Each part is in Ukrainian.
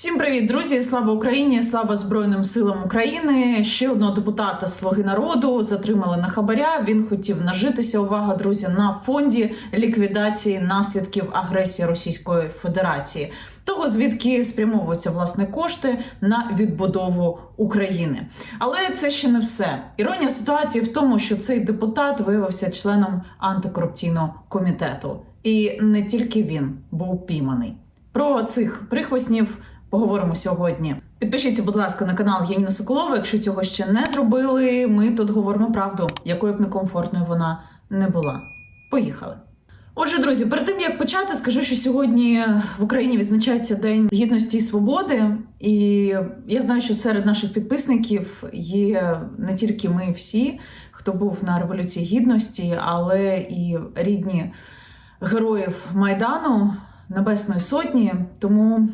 Всім привіт, друзі! Слава Україні! Слава Збройним силам України! Ще одного депутата Слуги народу затримали на хабаря. Він хотів нажитися. Увага, друзі, на фонді ліквідації наслідків агресії Російської Федерації. Того звідки спрямовуються власне кошти на відбудову України. Але це ще не все. Іронія ситуації в тому, що цей депутат виявився членом антикорупційного комітету, і не тільки він був пійманий. Про цих прихвостнів поговоримо сьогодні. Підпишіться, будь ласка, на канал Яніна Соколова. Якщо цього ще не зробили, ми тут говоримо правду, якою б некомфортною вона не була. Поїхали. Отже, друзі, перед тим як почати, скажу, що сьогодні в Україні відзначається День гідності і свободи, і я знаю, що серед наших підписників є не тільки ми всі, хто був на революції гідності, але і рідні героїв Майдану Небесної Сотні. Тому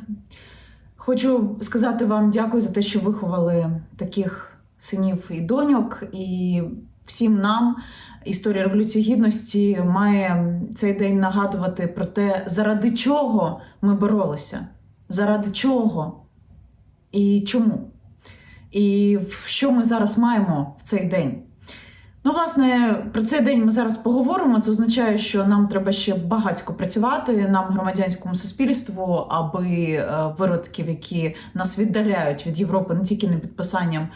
хочу сказати вам дякую за те, що виховали таких синів і доньок, і всім нам. Історія революції гідності має цей день нагадувати про те, заради чого ми боролися, заради чого і чому, і що ми зараз маємо в цей день. Ну, власне, про цей день ми зараз поговоримо. Це означає, що нам треба ще багатько працювати нам, громадянському суспільству, аби е, виродків, які нас віддаляють від Європи, не тільки не підписанням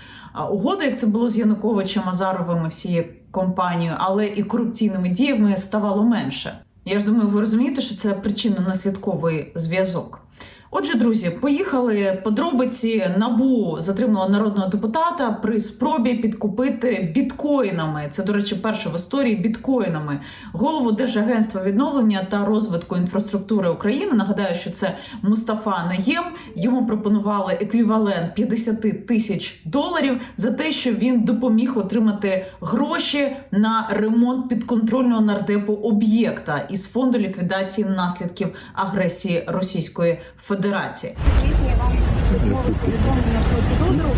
угоди, як це було з Януковичем, Азаровим і всією компанією, але і корупційними діями ставало менше. Я ж думаю, ви розумієте, що це причинно-наслідковий зв'язок. Отже, друзі, поїхали подробиці. Набу затримала народного депутата при спробі підкупити біткоїнами. Це, до речі, перше в історії біткоїнами. Голову Держагентства відновлення та розвитку інфраструктури України. Нагадаю, що це Мустафа Наєм. Йому пропонували еквівалент 50 тисяч доларів за те, що він допоміг отримати гроші на ремонт підконтрольного нардепу об'єкта із фонду ліквідації наслідків агресії Російської Федерації. Здійснює вам письмове повідомлення про підозру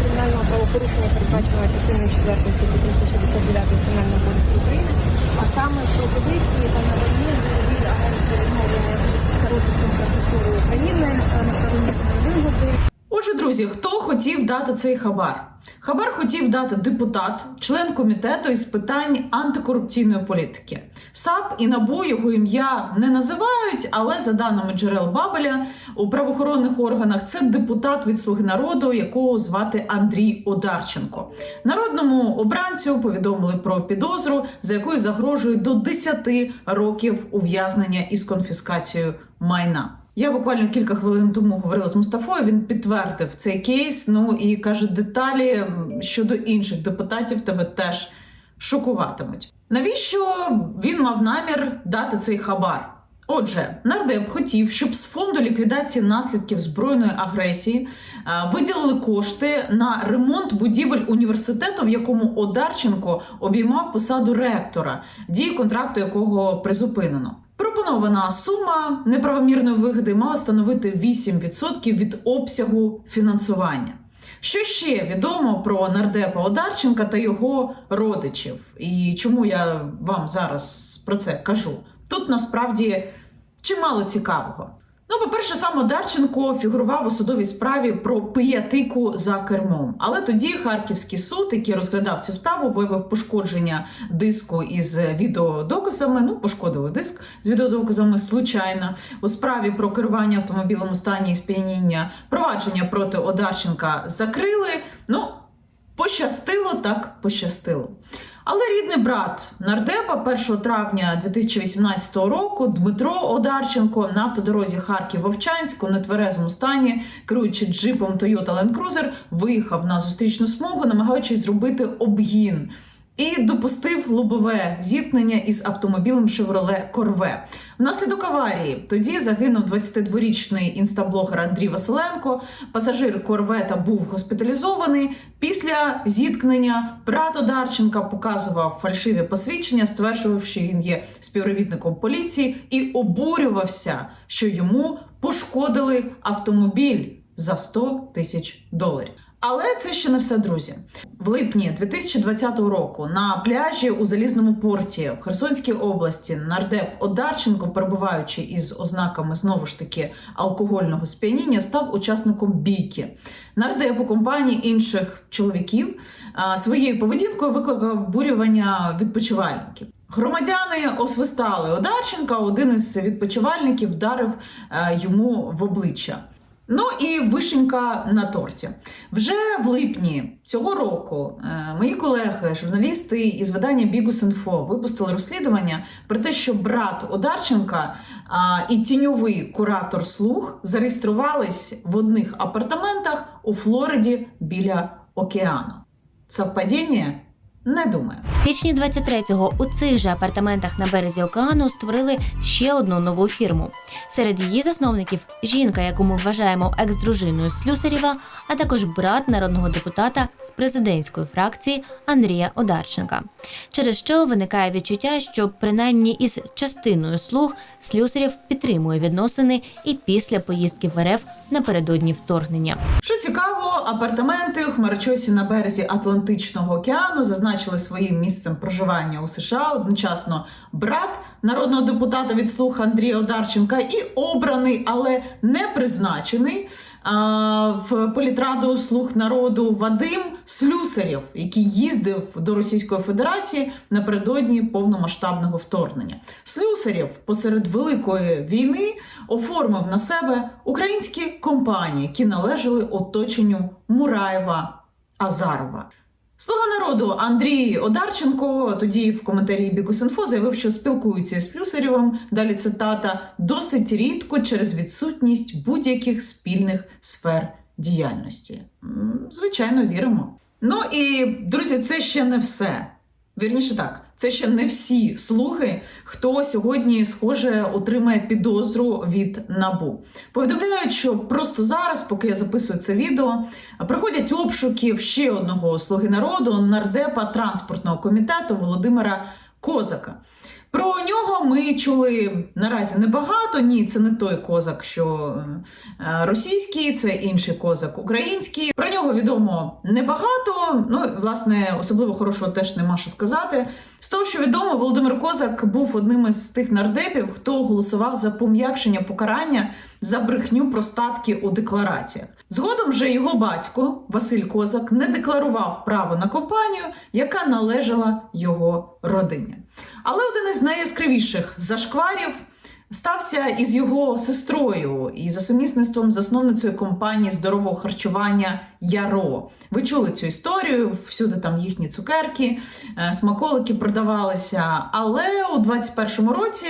кримінального правопорушення, передбаченого частиною 4 статті 369 Кримінального кодексу України, а саме що позиції та надання розвитку інфраструктури України е, на вигоди. Отже, друзі, хто хотів дати цей хабар? Хабар хотів дати депутат, член комітету із питань антикорупційної політики. САП і НАБУ його ім'я не називають, але за даними джерел Бабеля у правоохоронних органах це депутат від Слуги народу, якого звати Андрій Одарченко. Народному обранцю повідомили про підозру, за якою загрожує до 10 років ув'язнення із конфіскацією майна. Я буквально кілька хвилин тому говорила з Мустафою. Він підтвердив цей кейс. Ну і каже, деталі щодо інших депутатів тебе теж шокуватимуть. Навіщо він мав намір дати цей хабар? Отже, нардеп хотів, щоб з фонду ліквідації наслідків збройної агресії е, виділили кошти на ремонт будівель університету, в якому Одарченко обіймав посаду ректора, дії контракту якого призупинено. Пропонована сума неправомірної вигоди мала становити 8% від обсягу фінансування. Що ще відомо про нардепа Одарченка та його родичів? І чому я вам зараз про це кажу? Тут насправді чимало цікавого. Ну, по-перше, сам Одарченко фігурував у судовій справі про пиятику за кермом. Але тоді Харківський суд, який розглядав цю справу, виявив пошкодження диску із відеодоказами. Ну, пошкодили диск з відеодоказами случайно. У справі про керування автомобілем у стані і сп'яніння провадження проти Одарченка закрили. Ну, пощастило так пощастило. Але рідний брат нардепа 1 травня 2018 року Дмитро Одарченко на автодорозі Харків Вовчанську на тверезому стані, керуючи джипом Toyota Land Cruiser, виїхав на зустрічну смугу, намагаючись зробити обгін. І допустив лобове зіткнення із автомобілем Chevrolet Corvette. Внаслідок аварії тоді загинув 22-річний інстаблогер Андрій Василенко. Пасажир корвета був госпіталізований. Після зіткнення брат Одарченка показував фальшиві посвідчення, стверджував, що він є співробітником поліції, і обурювався, що йому пошкодили автомобіль за 100 тисяч доларів. Але це ще не все, друзі. В липні 2020 року на пляжі у залізному порті в Херсонській області нардеп Одарченко, перебуваючи із ознаками знову ж таки алкогольного сп'яніння, став учасником бійки. Нардеп у компанії інших чоловіків своєю поведінкою викликав бурювання відпочивальників. Громадяни освистали Одарченка. Один із відпочивальників вдарив е, йому в обличчя. Ну і вишенька на торті. Вже в липні цього року е, мої колеги, журналісти із видання Бігус.Інфо випустили розслідування про те, що брат Одарченка і тіньовий куратор слух зареєструвались в одних апартаментах у Флориді біля океану. Совпадіння? Не думаю. В січні 23-го у цих же апартаментах на березі океану створили ще одну нову фірму. Серед її засновників жінка, яку ми вважаємо екс-дружиною Слюсарєва, а також брат народного депутата з президентської фракції Андрія Одарченка. Через що виникає відчуття, що принаймні із частиною слуг Слюсарєв підтримує відносини і після поїздки в РФ напередодні вторгнення. Що цікаво, апартаменти у хмарочосі на березі Атлантичного океану зазначили своїм місцем проживання у США одночасно брат народного депутата від слуха Андрія Одарченка і обраний, але не призначений в політраду слуг народу Вадим Слюсарєв, який їздив до Російської Федерації напередодні повномасштабного вторгнення. Слюсарєв посеред великої війни оформив на себе українські компанії, які належали оточенню Мураєва Азарова. Слуга народу Андрій Одарченко тоді в коментарі Бікус.Інфо заявив, що спілкується з Плюсарєвим, далі цитата, досить рідко через відсутність будь-яких спільних сфер діяльності. Звичайно, віримо. Ну і друзі, це ще не все. Вірніше так, це ще не всі слуги, хто сьогодні, схоже, отримає підозру від набу. Повідомляють, що просто зараз, поки я записую це відео, проходять обшуки ще одного слуги народу, нардепа транспортного комітету Володимира Козака. Про нього ми чули наразі небагато. Ні, це не той козак, що е, російський, це інший козак український. Про нього відомо небагато. Ну, власне, особливо хорошого теж нема що сказати. З того, що відомо, Володимир Козак був одним із тих нардепів, хто голосував за пом'якшення покарання за брехню про статки у деклараціях. Згодом же його батько Василь Козак не декларував право на компанію, яка належала його родині. Але один із найяскравіших зашкварів стався із його сестрою і за сумісництвом засновницею компанії здорового харчування Яро. Ви чули цю історію? Всюди там їхні цукерки, е, смаколики продавалися. Але у 21-му році.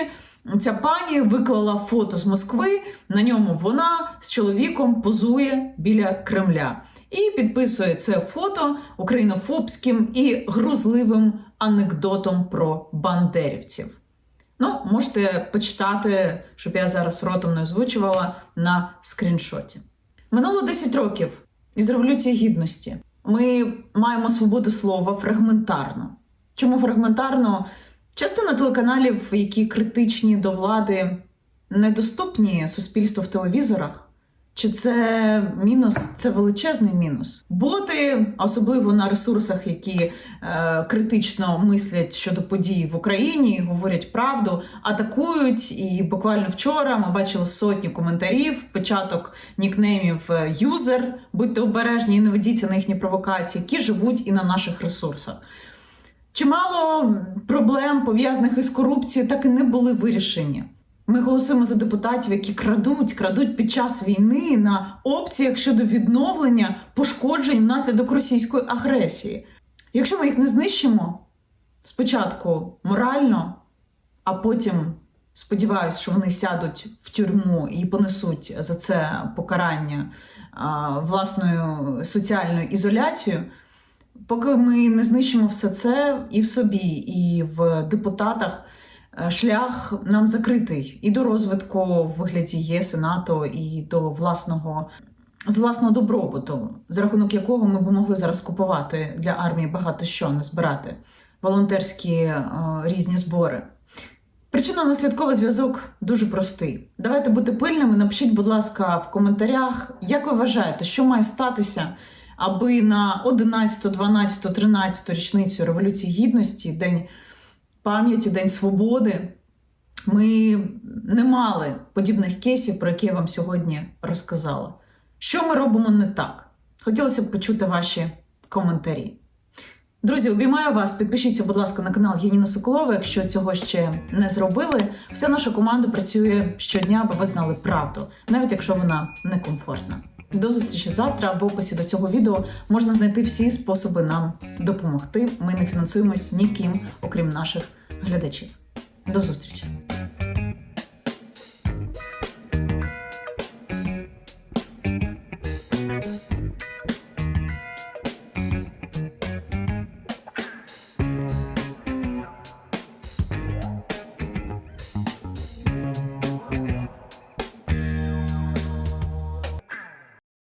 Ця пані виклала фото з Москви. На ньому вона з чоловіком позує біля Кремля і підписує це фото українофобським і грузливим анекдотом про бандерівців. Ну, можете почитати, щоб я зараз ротом не озвучувала на скріншоті. Минуло 10 років із Революції Гідності. Ми маємо свободу слова фрагментарно. Чому фрагментарно? Частина телеканалів, які критичні до влади, недоступні суспільству в телевізорах. Чи це мінус? Це величезний мінус. Боти, особливо на ресурсах, які е, критично мислять щодо подій в Україні, говорять правду, атакують. І буквально вчора ми бачили сотні коментарів, початок нікнеймів е, юзер. Будьте обережні і не ведіться на їхні провокації, які живуть і на наших ресурсах. Чимало проблем пов'язаних із корупцією так і не були вирішені. Ми голосуємо за депутатів, які крадуть, крадуть під час війни на опціях щодо відновлення пошкоджень внаслідок російської агресії. Якщо ми їх не знищимо спочатку морально, а потім сподіваюся, що вони сядуть в тюрму і понесуть за це покарання а, власною соціальною ізоляцією. Поки ми не знищимо все це і в собі, і в депутатах, е, шлях нам закритий і до розвитку в вигляді ЄС і НАТО, і до власного з власного добробуту, за рахунок якого ми б могли зараз купувати для армії багато що не збирати волонтерські е, різні збори. Причинно-наслідковий зв'язок дуже простий. Давайте бути пильними. Напишіть, будь ласка, в коментарях, як ви вважаєте, що має статися, аби на 11, 12, 13 річницю Революції Гідності, День пам'яті, День Свободи, ми не мали подібних кейсів, про які я вам сьогодні розказала. Що ми робимо не так? Хотілося б почути ваші коментарі. Друзі, обіймаю вас. Підпишіться, будь ласка, на канал Яніна Соколова, якщо цього ще не зробили. Вся наша команда працює щодня, аби ви знали правду, навіть якщо вона некомфортна. До зустрічі завтра. В описі до цього відео можна знайти всі способи нам допомогти. Ми не фінансуємось ніким, окрім наших глядачів. До зустрічі!